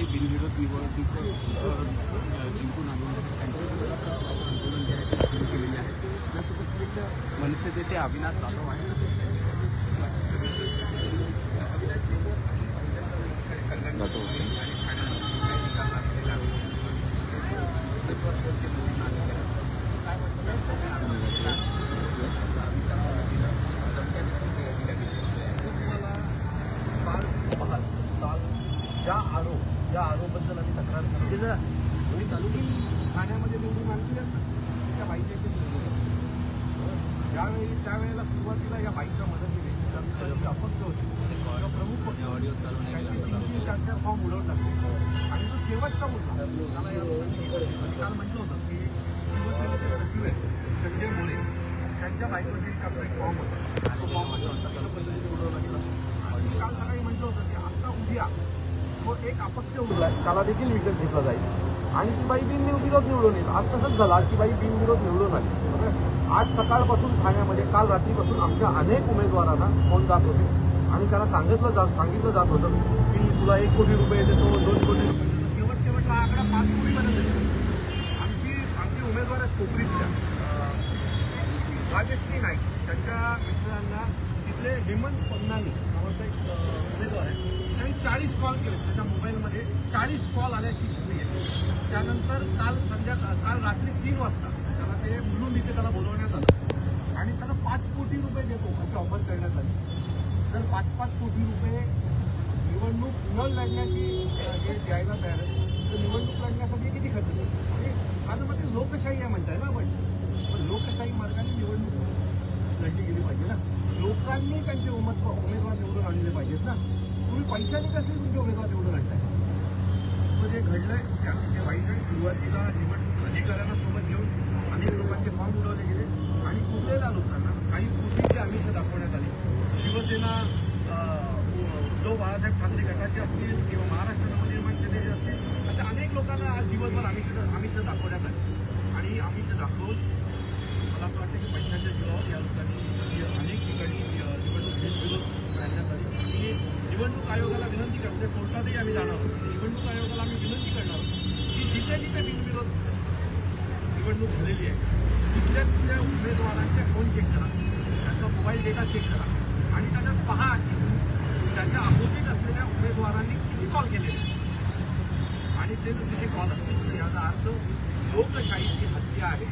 निवडणूक अ, जिंकून आणून आंदोलन जे आहे ते सुरू केलेले आहे त्यासोबत एक मनसेचे ते अविनाश जाधव आहेत तुम्हाला काल पाहाल काल ज्या आरोप ज्या आरोपबद्दल आम्ही तक्रार करतो जर तुम्ही चालू की ठाण्यामध्ये निवडून आणली त्या बाईच्या इथे निवडून आणली. ज्यावेळी त्यावेळेला सुरुवातीला या मदतीने त्यांचं जे अपक्ष होते किंवा प्रमुख होते, तीन तीन चार चार फॉर्म उडवून टाकले आणि जो शेवटचा मुद्दा. मला काल म्हटलं होतं की शिवसेनेचे सचिव आहेत संजय मोरे त्यांच्या बाईकमध्ये एक फॉर्म होता. तो फॉर्म माझ्या हस्ताक्षर पद्धतीने उडवला गेला आणि काल सकाळी म्हटलं होतं की आता उद्या तो एक अपक्ष उरला त्याला देखील विकत घेतला जाईल. आणि ती बाई बिनविरोध निवडून येईल. आज तसंच झालं. आज ती बाई बिनविरोध निवडून आली. आज सकाळपासून ठाण्यामध्ये काल रात्रीपासून आमच्या अनेक उमेदवारांना फोन जात होते. आणि त्यांना सांगितलं जात सांगितलं जात होतं की तुला एक कोटी रुपये देतो दोन कोटी रुपये देतो. शेवट शेवटला हा आकडा पाच कोटीपर्यंत येतो. आमची आमची उमेदवार आहेत कोपरीतल्या राजश्री नाईक. त्यांच्या मित्रांना तिथले हेमंत पन्नानी नावाचा एक उमेदवार आहे. त्यांनी चाळीस कॉल केले त्याच्या मोबाईलमध्ये. चाळीस कॉल आल्याची हिस्ट्री आहे त्यानंतर काल संध्याकाळ काल रात्री तीन वाजता त्याला ते म्हणून इथे त्याला बोलवण्यात आलं. आणि त्याला पाच कोटी रुपये देतो अशी ऑफर करण्यात आली. तर पाच पाच कोटी रुपये निवडणूक न लढण्याची जे द्यायला तयार आहे तर निवडणूक लढण्यासाठी किती खर्च येईल? म्हणजे आणि माझं मते लोकशाही आहे म्हणताय ना आपण. पण लोकशाही मार्गाने निवडणूक लढली गेली पाहिजे ना. लोकांनी त्यांचे उमेदवार उमेदवार निवडून आणले पाहिजेत ना. पैशाने कसे तुमचे उमेदवार निवडून आणताय? मग जे घडलंय त्या- जे वाईट आहे सुरुवातीला निवडणूक अधिकाऱ्यांना सोबत घेऊन अनेक लोकांचे फॉर्म उडवले गेले आणि उरलेल्या लोकांना काही कोटीची आमिष दाखवण्यात आली. शिवसेना उद्धव बाळासाहेब ठाकरे गटाचे असतील किंवा महाराष्ट्र नवनिर्माण सेनेचे असतील अशा अनेक लोकांना आज दिवसभर आमिष आमिष दाखवण्यात आली. आणि आमिष दाखवून मला असं वाटतं की पैशाच्या जीवावर या लोकांनी ही अनेक ठिकाणी अं, निवडणूक बिनविरोध करण्यात आली आम्ही निवडणूक आयोगाला विनंती करतो ते कोर्टातही आम्ही जाणार आहोत निवडणूक आयोगाला आम्ही विनंती करणार आहोत की जिथे जिथे बिनविरोध निवडणूक झालेली आहे तिथल्या तिथल्या उमेदवारांचे फोन चेक करा त्यांचा मोबाईल डेटा चेक करा आणि त्याच्यात पहा की त्याच्या अपोजिट असलेल्या उमेदवारांनी किती कॉल. केलेले आणि ते तिथे कॉल असतील तर याचा अर्थ लोकशाहीची हत्या आहे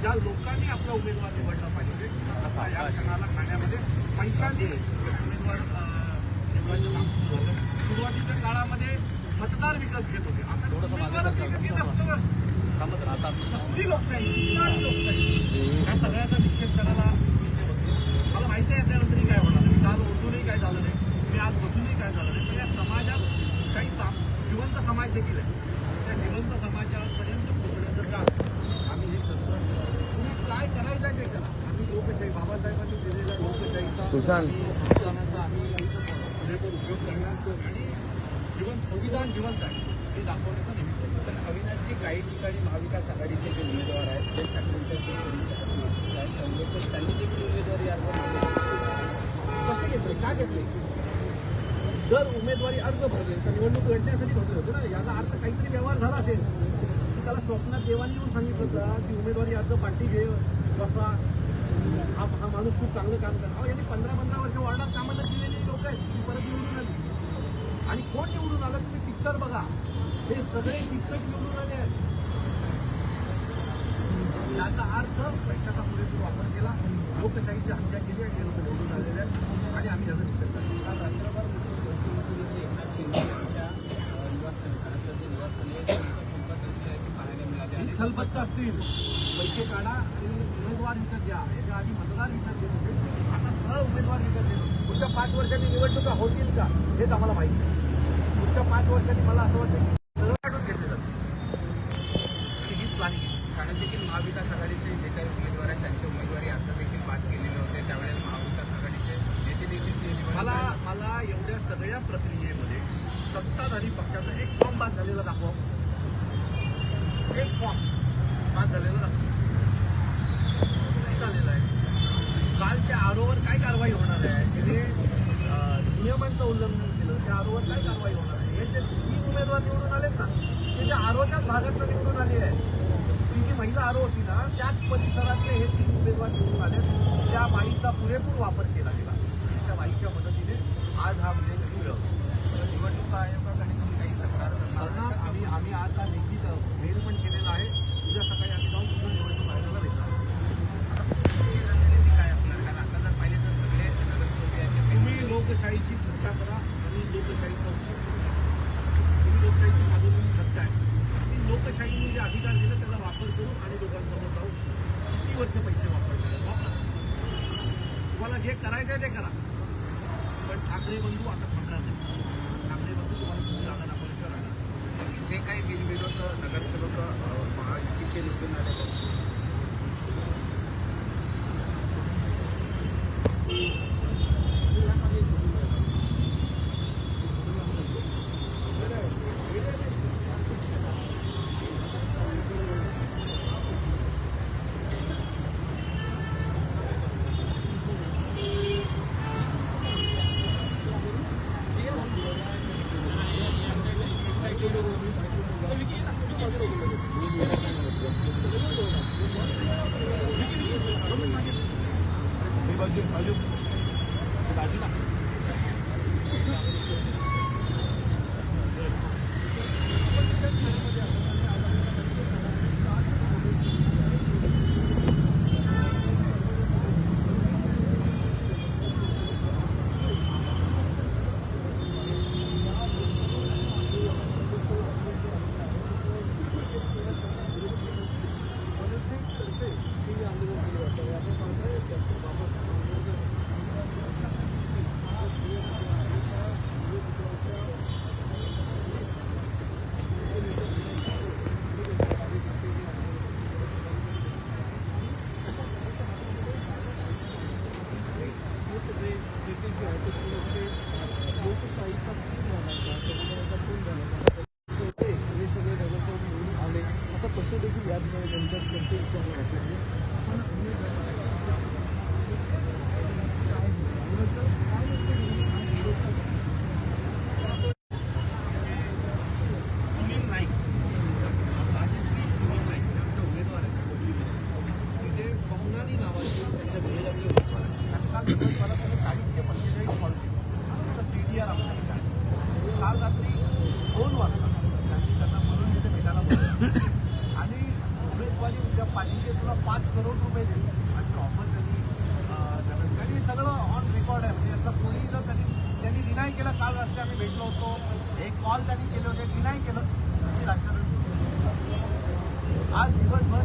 ज्या लोकांनी आपला उमेदवार निवडला पाहिजे असा या क्षणाला ठाण्यामध्ये पैशाने उमेदवार अं, काम सुरुवातीच्या काळामध्ये मतदार विकत घेत होते. आता विकत घेत कसली लोकशाही या सगळ्याचा निषेध करायला. मला माहिती आहे त्यानंतर काय होणार मी काल उठूनही काय झालं नाही. मी आज बसूनही काय झालं नाही. पण या समाजात काही सा जिवंत समाज देखील आहे. त्या जिवंत समाजापर्यंत पोहोचण्याचं काम आम्ही हे करतो. तुम्ही काय करायचं आहे ते करा. आम्ही लोकशाही बाबासाहेबांनी दिलेल्या लोकशाहीचा आम्ही पुरेपूर उपयोग करणार आणि जीवन संविधान जिवंत आहे. हे दाखवण्याचा निमित्त पण अविनाशजी काही ठिकाणी महाविकास आघाडीचे जे उमेदवार आहेत ते ठाकरेंच्या त्यांनी देखील उमेदवारी अर्ज कसे घेतले? का घेतले? जर उमेदवारी अर्ज भरले तर निवडणूक लढण्यासाठी भरले होते ना? याचा अर्थ काहीतरी व्यवहार झाला असेल. की त्याला स्वप्नात देवानी येऊन सांगितलं का की उमेदवारी अर्ज पाठी घे बसा. हा हा माणूस खूप चांगलं काम करा यांनी पंधरा पंधरा वर्ष वॉर्डात कामाला केलेली लोक आहेत ती परत निवडून आली आणि कोण निवडून आलं तुम्ही पिक्चर बघा. हे सगळे पिक्चर निवडून आले आहेत. याचा अर्थ पैशाचा पुरेपूर वापर केला. लोकशाहीची हत्या केली आणि लोक निवडून आलेले आहेत. आणि आम्ही याचा निषेध करतो. काल रात्रभर मुख्यमंत्री एकनाथ शिंदे यांच्या अ, निवासस्थानी ठाण्याचं जे निवासस्थान आहे त्यांच्या संपर्कात आहे ते पाहायला मिळाले. आणि सलबत्त असतील. पैसे काढा आणि उमेदवार विकत घ्या. याच्या आधी मतदार विकत घेत होते आता सरळ उमेदवार विकत घेतो पुढच्या पाच वर्षांनी निवडणुका होतील का हेच आम्हाला माहिती आहे पुढच्या पाच वर्षांनी मला असं वाटतं की सरळ काढून घेतले जाते आणि हीच प्लॅनिंग कारण देखील महाविकास आघाडीचे जे काही उमेदवार आहेत त्यांचे उमेदवारी अर्ज देखील पास केलेले होते. त्यावेळेस महाविकास आघाडीचे नेते देखील मला मला एवढ्या सगळ्या प्रक्रियेमध्ये सत्ताधारी पक्षाचा एक आरोग्यावर काय कारवाई होणार आहे? म्हणजे, गेले नियमांचं उल्लंघन केलं त्या आरोवर काय कारवाई होणार आहे? हे जे तीन उमेदवार निवडून आलेत ना ते ज्या आरोग्यात भागातनं निवडून आली आहे ती जी महिला आरो होती ना त्याच परिसरातले हे तीन उमेदवार निवडून आले त्या बाईचा पुरेपूर वापर केला गेला. त्या बाईच्या मदतीने आज हा विजय मिळवला निवडणूक आयोगाकडे तुम्ही काही तक्रार करणार आम्ही आम्ही आज हा लेखित मेल पण केलेला आहे. उद्या सकाळी आम्ही जाऊन लोकशाहीची चर्चा करा आणि लोकशाहीचा उपयोग करा. लोकशाहीची मागणी करताय ती लोकशाहीने जे अधिकार दिले त्याला वापर करू आणि लोकांसमोर जाऊ किती वर्ष पैसे वापरणार? वापरा. तुम्हाला जे करायचं आहे ते करा. पण ठाकरे बंधू आता त्यांच्यात कसे विचार वाटले आपण मुख्यमंत्र्यांशी आम्ही भेटलो होतो. एक कॉल त्यांनी केले होते की नाही केलं. आज दिवसभर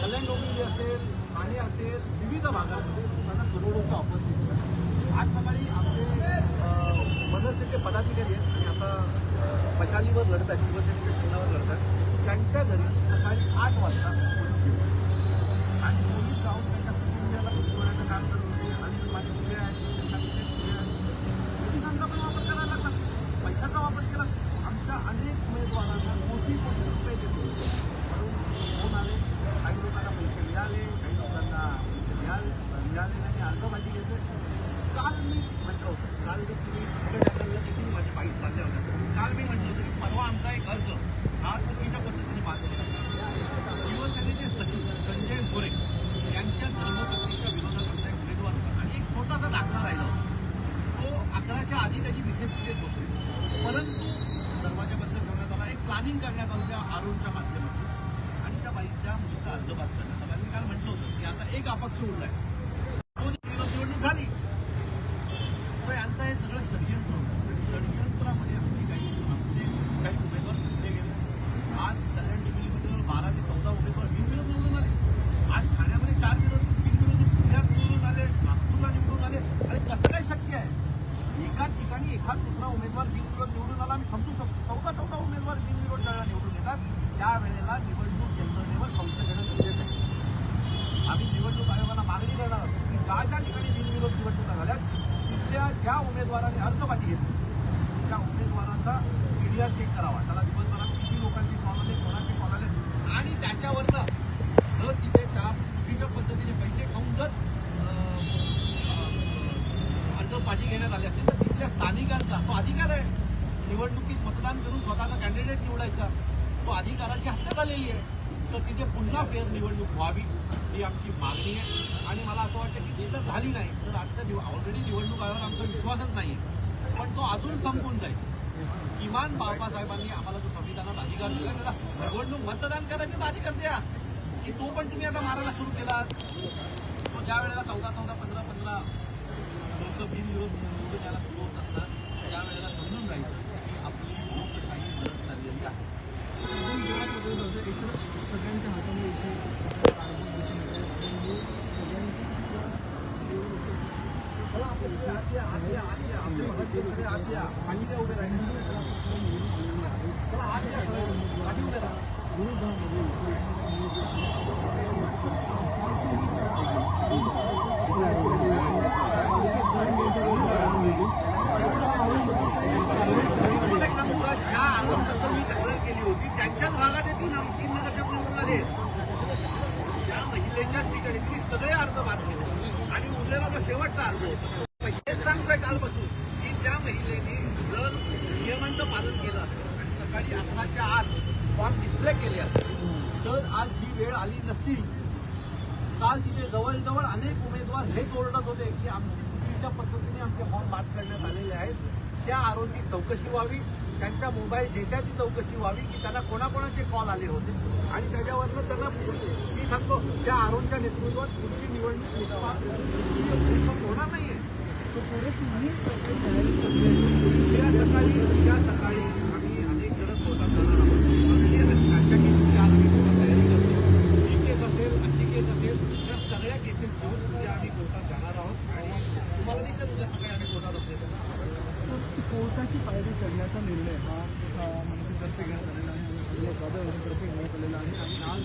कल्याण डोंबिवली असेल ठाणे असेल विविध भागात त्यांना करोडोचं ऑपॉर्च्युनिटी आज सकाळी आमचे मनसेचे पदाधिकारी आहेत आणि आता पचालीवर लढत आहेत शिवसेनेच्या चिन्हावर लढत आहेत त्यांच्या घरी सकाळी आठ वाजता आणि पोलीस जाऊन त्यांच्या कुटुंबियाला काम करत होते. आणि माझे मुले आहेत. चेक करावा. त्याला दिवसभरात किती लोकांची कॉल आले कोणाची कॉल आले आणि त्याच्यावरनं जर तिथे त्या विविध पद्धतीने पैसे खाऊन जर पाठी घेण्यात आली असेल तर तिथल्या स्थानिकांचा तो अधिकार आहे. निवडणुकीत मतदान करून स्वतःला कॅन्डिडेट निवडायचा. तो अधिकाराची हत्या झालेली आहे. तर तिथे पुन्हा फेर निवडणूक व्हावी ही आमची मागणी आहे. आणि मला असं वाटतं की ती जर झाली नाही. तर आजचा ऑलरेडी निवडणूक आयोगावर आमचा विश्वासच नाही आहे पण तो अजून संपून जाईल. किमान बाबासाहेबांनी आम्हाला जो संविधानात अधिकार दिला त्याला निवडणूक मतदान करायचा अधिकार द्या की तो पण तुम्ही आता मारायला सुरू केला तो ज्या वेळेला चौदा चौदा पंधरा पंधरा लोक बिनविरोध निवडून यायला सुरू होत असतात त्या वेळेला समजून जायचं की आपली लोकशाही मदत चाललेली आहे. सगळ्यांच्या हातामध्ये इथे मला आपल्या आत या, आत या, आत या. आपल्या भागात ते सगळे या. या उभे ज्या मी तक्रार केली होती त्यांच्याच भागात हे आमची तीन नगरसेवक निवडून महिलेच्याच ठिकाणी सगळे अर्ज बाद केले आणि जो शेवटचा अर्ज होता हेच सांगतोय कालपासून की त्या महिलेने जर नियमांचं पालन केलं असेल आणि सकाळी अकराच्या आत फॉर्म डिस्प्ले केले असते तर आज ही वेळ आली नसती. काल तिथे जवळजवळ अनेक उमेदवार हेच ओरडत होते की आमची चुकीच्या पद्धतीने आमचे फॉर्म बाद करण्यात आलेले आहेत. त्या आरोपी चौकशी व्हावी त्यांच्या मोबाईल डेटाची चौकशी व्हावी की त्यांना कोणाकोणाचे कॉल आले होते. आणि त्याच्यावरनं त्यांना मी सांगतो त्या आरोपच्या नेतृत्वात पुढची निवडणूक निष्पाप होणार तयारी करताय. उद्या सकाळी उद्या सकाळी आम्ही अनेक जण कोर्टात जाणार आहोत ऑलरेडी आजच्या केसची आज आम्ही कोर्टात तयारी करतो ही केस असेल आजची केस असेल या सगळ्या केसेस घेऊन उद्या आम्ही कोर्टात जाणार आहोत आणि तुम्हाला दिसेल उद्या सकाळी आम्ही कोर्टात असले तर कोर्टाची पायरी चढण्याचा निर्णय हा अ, मनसेतर्फे आलेला आहे आणि बाबासाहेबांतर्फे घेण्यात आलेला आहे आणि आज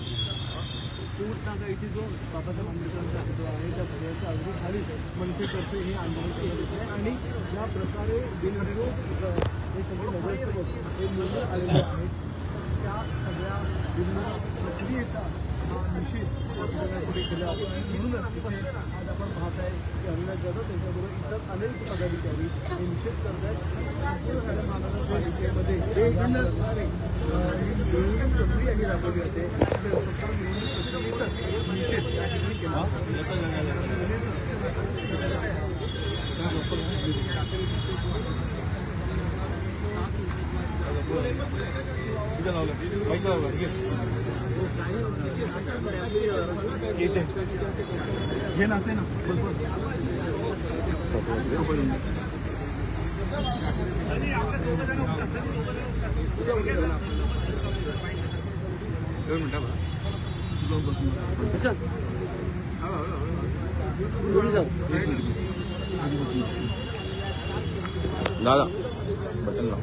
कोर्ट इथे जो बाबासाहेब आंबेडकरांचा जो आहे त्या भव्याच्या अगदी खाली मनसेतर्फे हे आंदोलन केलं आहे आणि या प्रकारे बिनविरोध हे सगळे नगरसेवक हे आलेले आहेत त्या सगळ्या बिनविरोध प्रक्रियेचा निषेध या पुढे केला आहे म्हणूनच आज आपण पाहत आहे की अविनाश जाधव त्यांच्याबरोबर इतर अनेक पदाधिकारी हे निषेध करत आहेत संपूर्ण प्रक्रिया ही राबवली जाते निषेध या ठिकाणी केला आपल्या दोघं जण उद्या सगळे दोघं जण उद्या. दादा बटन लाव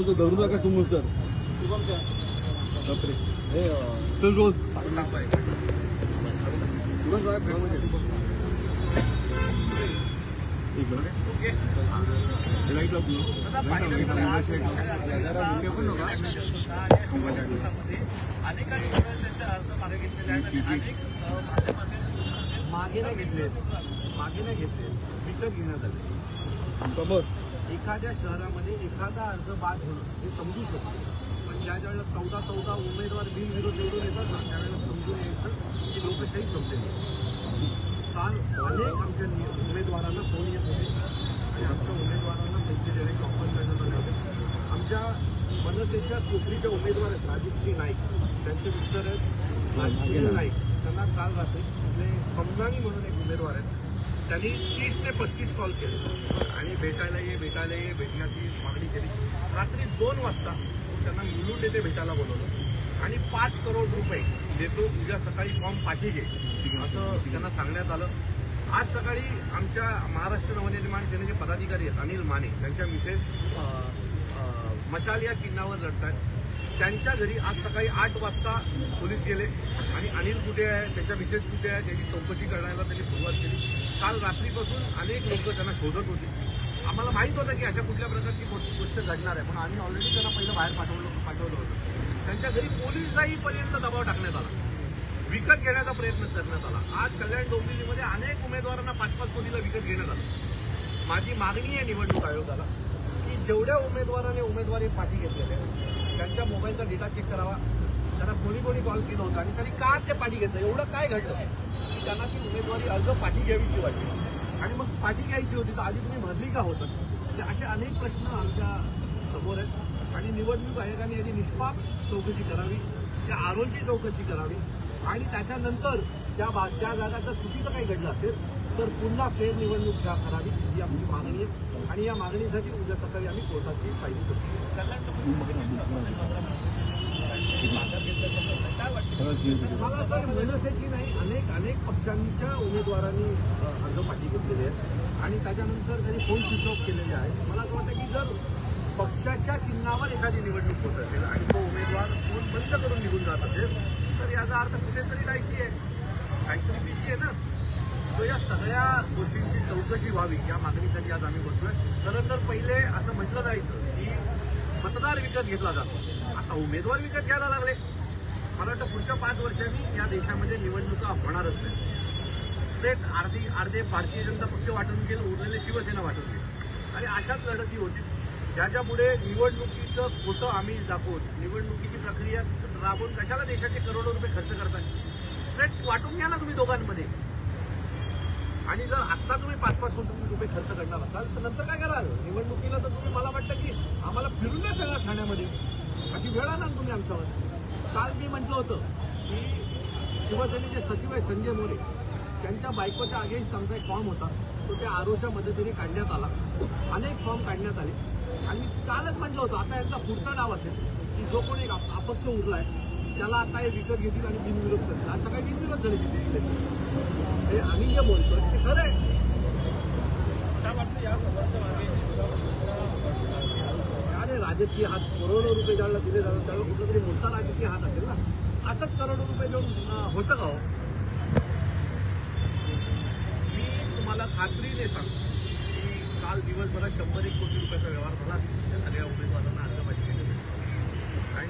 तो धरू नका तुम्ही सर शुभम सर चल रोज शुभम साहेब एक मिनिट लाइट लाव मागे नाही घेतले. मागे नाही घेतले. विकत घेण्यात आले. समोर एखाद्या शहरामध्ये एखादा अर्ज बाद होणं हे समजू शकतो. पण ज्या ज्यावेळेला चौदा चौदा उमेदवार बिनविरोध निवडून येतात ना त्यावेळेला समजून यायचं की लोकशाही संपलेली काल अनेक आमच्या उमेदवारांना फोन येत होते. आणि आमच्या उमेदवारांना पैसे देणे ऑफर करण्यात आले होते. आमच्या मनसेच्या कोकणीच्या उमेदवार आहेत राजश्री नाईक. त्यांचे मिस्टर आहेत राजश्री नाईक. त्यांना काल रात्री आपले म्हणून एक उमेदवार आहेत. त्यांनी तीस ते पस्तीस कॉल केले. आणि भेटायला ये भेटायला ये भेटण्याची मागणी केली. रात्री दोन वाजता त्यांना मुलुंड येथे भेटायला बोलवलं. आणि पाच करोड रुपये देतो उद्या सकाळी फॉर्म पाठी घे. असं त्यांना सांगण्यात आलं. आज सकाळी आमच्या महाराष्ट्र नवनिर्माण सेनेचे पदाधिकारी आहेत अनिल माने त्यांच्या मिसेस मशाल या चिन्हावर लढतात त्यांच्या घरी आज सकाळी आठ वाजता पोलीस गेले. आणि अनिल कुठे आहे? त्याच्या मिसेस कुठे आहे? त्याची चौकशी करण्याला त्यांनी सुरुवात केली. काल रात्रीपासून अनेक लोक त्यांना शोधत होते. आम्हाला माहीत होतं की अशा कुठल्या प्रकारची गोष्ट घडणार आहे. पण आम्ही ऑलरेडी त्यांना पहिलं बाहेर पाठवलं पाठवलं होतं. त्यांच्या घरी पोलीस जाईपर्यंत दबाव टाकण्यात आला. विकत घेण्याचा प्रयत्न करण्यात आला. आज कल्याण डोंबिवलीमध्ये अनेक उमेदवारांना पाच पाच कोटीला विकत घेण्यात आलं. माझी मागणी आहे निवडणूक आयोगाला की जेवढ्या उमेदवाराने उमेदवारी पाठी घेतलेल्या आहेत, त्यांच्या मोबाईलचा डेटा चेक करावा. त्यांना कोणी कोणी कॉल केला होता आणि त्यांनी का ते पाठी घेतलं. एवढं काय घडलं? की त्यांना ती उमेदवारी अर्ज पाठी घ्यावीची वाटली. आणि मग पाठी घ्यायची होती तर आधी तुम्ही भरली का होतं? म्हणजे असे अनेक प्रश्न आमच्यासमोर आहेत. आणि निवडणूक आयोगाने याची निष्पाप चौकशी करावी त्या आरोची चौकशी करावी. आणि त्याच्यानंतर त्या बा त्या जागाचं चुकीचं काही घडलं असेल तर पुन्हा फेरनिवडणूक का करावी ही आमची मागणी आहे. आणि या मागणीसाठी उद्या सकाळी आम्ही कोर्टाची फायली करतो मला सर मनसेची नाही अनेक अनेक पक्षांच्या उमेदवारांनी अर्ज पाठी घेतलेले आहेत. आणि त्याच्यानंतर त्यांनी फोन स्विच ऑफ केलेले आहेत. मला असं वाटतं की जर पक्षाच्या चिन्हावर एखादी निवडणूक होत असेल आणि तो उमेदवार फोन बंद करून निघून जात असेल तर याचा अर्थ कुठेतरी काहीशी आहे. काहीतरी बीसी आहे ना? तो या सगळ्या गोष्टींची चौकशी व्हावी या मागणीसाठी आज आम्ही बसलोय. खरं तर पहिले असं म्हटलं जायचं की मतदार विकत घेतला जातो. आता उमेदवार विकत घ्यायला लागले. मला वाटतं पुढच्या पाच वर्षांनी या देशामध्ये निवडणुका होणारच नाही. स्टेट अर्धी अर्धे भारतीय जनता पक्ष वाटून गेलं उरलेले शिवसेना वाटून गेले आणि अशाच लढती होती ज्याच्यामुळे निवडणुकीचं खोटं आम्ही दाखवून निवडणुकीची प्रक्रिया राबवून कशाला देशाचे करोडो रुपये खर्च करताय? स्टेट वाटून घ्या ना तुम्ही दोघांमध्ये. आणि जर आत्ता तुम्ही पाच पाच कोटी रुपये खर्च करणार असाल तर नंतर काय कराल? निवडणुकीला तर तुम्ही मला वाटतं की आम्हाला फिरून नाही करणार ठाण्यामध्ये. अशी वेळ आणाल तुम्ही आमच्यावर. काल मी म्हटलं होतं की शिवसेनेचे सचिव आहे संजय मोरे. त्यांच्या बायकोच्या अगेन्स्ट आमचा एक फॉर्म होता. तो त्या आरोच्या मदतीने काढण्यात आला. अनेक फॉर्म काढण्यात आले. आणि कालच म्हटलं होतं आता यांचा पुढचा डाव असेल की जो कोणी अपक्ष उरला आहे त्याला आता हे विकत घेतील आणि बिनविरोध करतील. आज सकाळी बिनविरोध झाले तिथे हे आम्ही जे बोलतोय ते खरं आहे. अरे राजकीय हात करोडो रुपये ज्याला दिले जातात त्याला कुठला तरी मोठा राजकीय हात असेल ना? असंच करोडो रुपये देऊन होतं का हो? मी तुम्हाला खात्रीने सांगतो. की काल दिवसभरात शंभर एक कोटी रुपयाचा व्यवहार झाला. त्या सगळ्या उमेदवारांना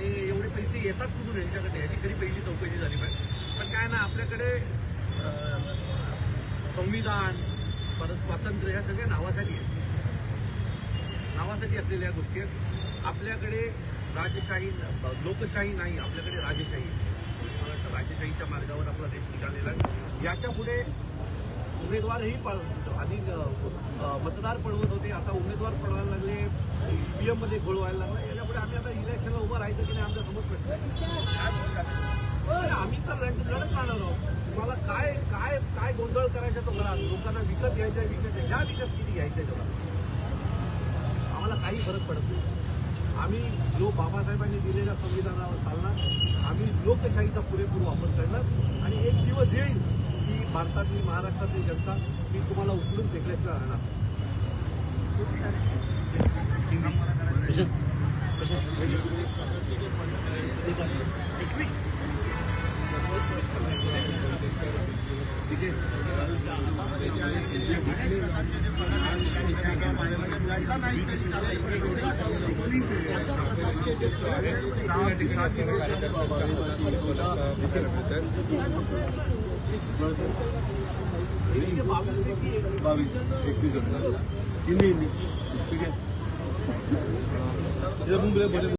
आणि एवढे पैसे येतात कुठून यांच्याकडे याची खरी पहिली चौकशी झाली पाहिजे. पण काय ना आपल्याकडे संविधान परत स्वातंत्र्य या सगळ्या नावासाठी आहेत. नावासाठी असलेल्या गोष्टी आहेत. आपल्याकडे राजशाही लोकशाही नाही आपल्याकडे राजशाही मला वाटतं राजशाहीच्या मार्गावर आपला देश निघालेला आहे. याच्यापुढे उमेदवारही पळ आधी मतदार पळवत होते आता उमेदवार पळवायला लागले. ईव्हीएममध्ये घोळ व्हायला लागला. याच्यापुढे आम्ही आता इलेक्शनला उभं राहायचं की नाही आमच्यासमोर प्रश्न आहे. आम्ही तर लढत राहणार आहोत. तुम्हाला काय काय काय गोंधळ करायचा तो करा लोकांना विकत घ्यायचा विकत घ्या घ्या विकत किती घ्यायचंय तेवढा आम्हाला काही फरक पडत नाही. आम्ही जो बाबासाहेबांनी दिलेल्या संविधानावर चालणार आम्ही लोकशाहीचा पुरेपूर वापर करणार आणि एक दिवस येईल की भारतातली महाराष्ट्रातली जनता मी तुम्हाला उचलून फेकल्याशिवाय राहणार बावीस पैकी एक बावीस एकवीस हिंदी हिंदी ठीक आहे इधर मुंबई बोले